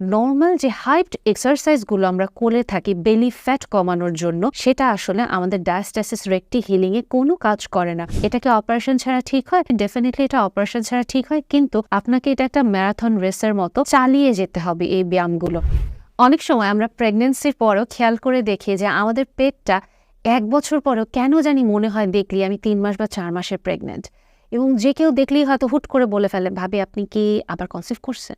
Normal যে hyped এক্সারসাইজগুলো আমরা করে থাকি বেলি ফ্যাট কমানোর জন্য, সেটা আসলে আমাদের ডায়াস্টাসিস, রেকটি হিলিংয়ে কোনো কাজ করে না। এটাকে অপারেশন ছাড়া ঠিক হয়? ডেফিনেটলি এটা অপারেশন ছাড়া ঠিক হয়, কিন্তু আপনাকে এটা একটা ম্যারাথন রেসের মতো চালিয়ে যেতে হবে এই ব্যায়ামগুলো। অনেক সময় আমরা প্রেগনেন্সির পরও খেয়াল করে দেখি যে আমাদের পেটটা এক বছর পরও কেন জানি মনে হয় দেখলি আমি তিন মাস বা চার মাসের প্রেগনেন্ট এবং যে কেউ দেখলেই হয়তো হুট করে বলে ফেলে, ভাবে, আপনি কি আবার কনসিভ করছেন?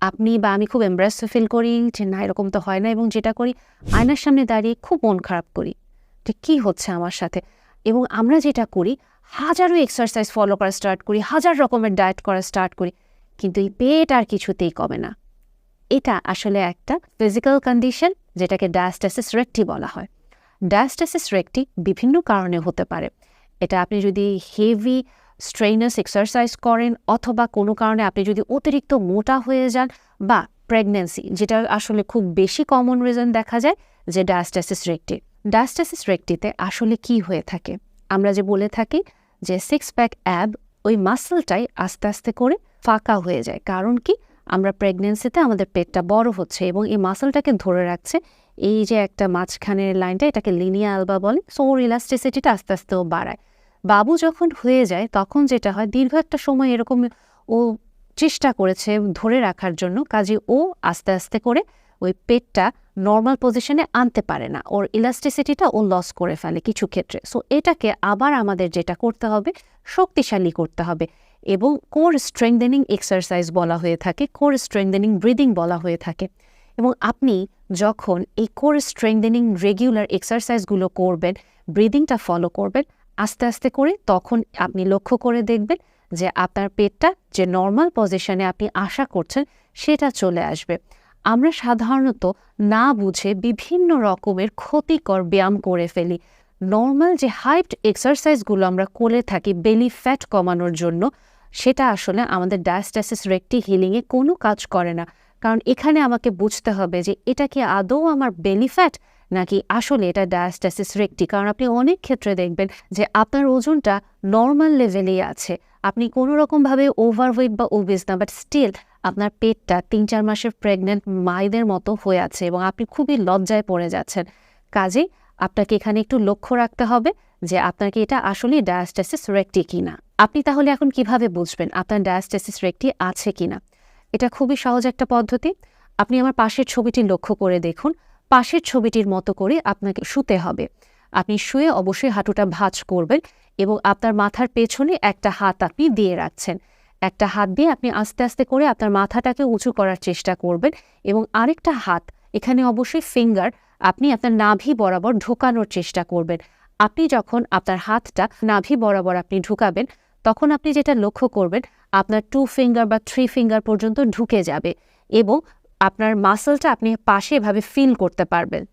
আপনি বা আমি খুব এমব্রেস ফিল করি যে না, এরকম তো হয় না এবং যেটা করি, আয়নার সামনে দাঁড়িয়ে খুব মন খারাপ করি যে কী হচ্ছে আমার সাথে। এবং আমরা যেটা করি, হাজারো এক্সারসাইজ ফলো করা স্টার্ট করি, হাজার রকমের ডায়েট করা স্টার্ট করি, কিন্তু এই পেট আর কিছুতেই কমে না। এটা আসলে একটা ফিজিক্যাল কন্ডিশন যেটাকে ডায়াস্টাসিস রেকটি বলা হয়। ডায়াস্টাসিস রেকটি বিভিন্ন কারণে হতে পারে। এটা আপনি যদি হেভি স্ট্রেইনাস এক্সারসাইজ করেন অথবা কোনো কারণে আপনি যদি অতিরিক্ত মোটা হয়ে যান বা প্রেগনেন্সি যেটা আসলে খুব বেশি কমন রিজন দেখা যায়, যে ডায়াস্টাসিস রেকটি ডায়াস্টাসিস রেকটিতে আসলে কি হয়ে থাকে? আমরা যে বলে থাকি যে সিক্স প্যাক অ্যাব ওই মাসেলটাই আস্তে আস্তে করে ফাঁকা হয়ে যায়। কারণ কি? আমরা প্রেগনেন্সিতে আমাদের পেটটা বড় হচ্ছে এবং এই মাসেলটাকে ধরে রাখছে। এই যে একটা মাঝখানের লাইনটা এটাকে লিনিয়া আলবা বলে সো ওর ইলাস্টিসিটিটা আস্তে আস্তেও বাড়ায়। বাবু যখন হয়ে যায়, তখন যেটা হয়, দীর্ঘ একটা সময় এরকম ও চেষ্টা করেছে ধরে রাখার জন্য, কাজে ও আস্তে আস্তে করে ওই পেটটা নর্মাল পজিশনে আনতে পারে না। ওর ইলাস্টিসিটিটা ও লস করে ফেলে কিছু ক্ষেত্রে। সো এটাকে আবার আমাদের যেটা করতে হবে, শক্তিশালী করতে হবে এবং কোর স্ট্রেংদেনিং এক্সারসাইজ বলা হয়ে থাকে কোর স্ট্রেংদেনিং ব্রিদিং বলা হয়ে থাকে। এবং আপনি যখন এই কোর স্ট্রেংদেনিং রেগুলার এক্সারসাইজগুলো করবেন ব্রিদিংটা ফলো করবেন আস্তে আস্তে করে তখন আপনি লক্ষ্য করে দেখবেন যে আপনার পেটটা যে নর্মাল পজিশনে আপনি আশা করছেন সেটা চলে আসবে। আমরা সাধারণত না বুঝে বিভিন্ন রকমের ক্ষতিকর ব্যায়াম করে ফেলি। নর্মাল যে হাইপড এক্সারসাইজগুলো আমরা করে থাকি বেলি ফ্যাট কমানোর জন্য, সেটা আসলে আমাদের ডায়াস্টাসিস রেকটি হিলিংয়ে কোনো কাজ করে না। কারণ এখানে আমাকে বুঝতে হবে যে এটা কি আদৌ আমার বেলি ফ্যাট নাকি আসলে এটা ডায়াস্টাসিস রেকটি কারণ আপনি অনেক ক্ষেত্রে দেখবেন যে আপনার ওজনটা নর্মাল লেভেলেই আছে। আপনি কোনো রকমভাবে ওভারওয়েট বা ওবেস না বাট স্টিল আপনার পেটটা তিন চার মাসের প্রেগনেন্ট মায়েদের মতো হয়ে আছে এবং আপনি খুবই লজ্জায় পড়ে যাচ্ছেন। কাজেই আপনাকে এখানে একটু লক্ষ্য রাখতে হবে যে আপনার কি এটা আসলে ডায়াস্টাসিস রেকটি কিনা। আপনি তাহলে এখন কীভাবে বুঝবেন আপনার ডায়াস্টাসিস রেকটি আছে কিনা? এটা খুবই সহজ একটা পদ্ধতি। আপনি আমার পাশের ছবিটি লক্ষ্য করে দেখুন। পাশের ছবিটির মতো করে আপনাকে শুতে হবে। আপনি শুয়ে অবশ্যই হাঁটুটা ভাঁজ করবেন এবং আপনার মাথার পেছনে একটা হাত আপনি দিয়ে রাখছেন। একটা হাত দিয়ে আপনি আস্তে আস্তে করে আপনার মাথাটাকে উঁচু করার চেষ্টা করবেন এবং আরেকটা হাত, এখানে অবশ্যই ফিঙ্গার আপনি আপনার নাভি বরাবর ঢোকানোর চেষ্টা করবেন। আপনি যখন আপনার হাতটা নাভি বরাবর আপনি ঢুকাবেন, তখন আপনি যেটা লক্ষ্য করবেন, আপনার টু ফিঙ্গার বা থ্রি ফিঙ্গার পর্যন্ত ঢুকে যাবে এবং আপনার মাসলটা আপনি পাশে এভাবে ফিল করতে পারবেন।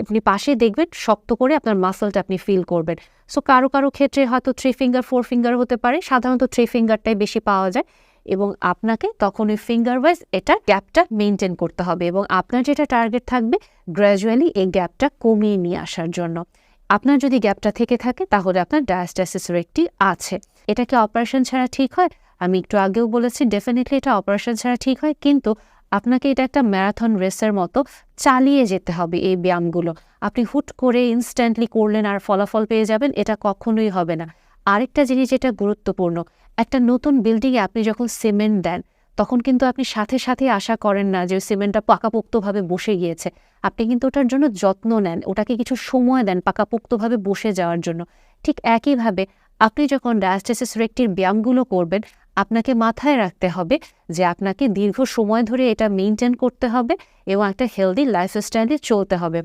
আপনি পাশে দেখবেন, শক্ত করে আপনার মাসলটা আপনি ফিল করবেন। সো কারও কারও ক্ষেত্রে হয়তো থ্রি ফিঙ্গার ফোর ফিঙ্গার হতে পারে। সাধারণত থ্রি ফিঙ্গারটাই বেশি পাওয়া যায়। এবং আপনাকে তখন ওই ফিঙ্গার ওয়াইজ এটা গ্যাপটা মেনটেন করতে হবে। এবং আপনার যেটা টার্গেট থাকবে গ্র্যাজুয়ালি এই গ্যাপটা কমিয়ে নিয়ে আসার জন্য। আপনার যদি গ্যাপটা থেকে থাকে, তাহলে আপনার ডায়াস্টাসিস রেকটি আছে। এটাকে অপারেশন ছাড়া ঠিক হয়? আমি একটু আগেও বলেছি ডেফিনেটলি এটা অপারেশন ছাড়া ঠিক হয়। কিন্তু আপনাকে এটা একটা ম্যারাথন রেসের মতো চালিয়ে যেতে হবে এই ব্যায়ামগুলো। আপনি হুট করে ইনস্ট্যান্টলি করলেন আর ফলাফল পেয়ে যাবেন, এটা কখনোই হবে না। আরেকটা জিনিস যেটা গুরুত্বপূর্ণ, একটা নতুন বিল্ডিংয়ে আপনি যখন সিমেন্ট দেন, তখন কিন্তু আপনি সাথে সাথে আশা করেন না যে সিমেন্টটা পাকাপোক্তভাবে বসে গিয়েছে। আপনি কিন্তু ওটার জন্য যত্ন নেন, ওটাকে কিছু সময় দেন পাকাপোক্তভাবে বসে যাওয়ার জন্য। ঠিক একইভাবে আপনি যখন ডায়াস্টাসিস রেকটির ব্যায়ামগুলো করবেন আপনাকে মাথায় রাখতে হবে যে আপনাকে দীর্ঘ সময় ধরে এটা মেনটেন করতে হবে এবং একটা হেলদি লাইফস্টাইলে চলতে হবে।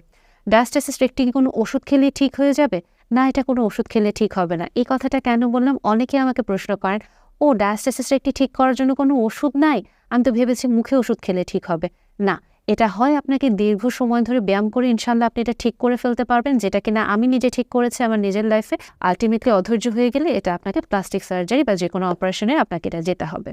একটি কি কোনো ওষুধ খেলে ঠিক হয়ে যাবে? না, এটা কোনো ওষুধ খেলে ঠিক হবে না। এই কথাটা কেন বললাম? অনেকে আমাকে প্রশ্ন করেন, ও ডায়াস্টাসিস একটি ঠিক করার জন্য কোনো ওষুধ নাই? আমি তো ভেবেছি মুখে ওষুধ খেলে ঠিক হবে। না এটা হয় আপনাকে দীর্ঘ সময় ধরে ব্যায়াম করে ইনশাল্লাহ আপনি এটা ঠিক করে ফেলতে পারবেন, যেটা কিনা আমি নিজে ঠিক করেছি আমার নিজের লাইফে আলটিমেটলি অধৈর্য হয়ে গেলে এটা আপনাকে প্লাস্টিক সার্জারি বা যে কোনো অপারেশনে আপনাকে এটা যেতে হবে।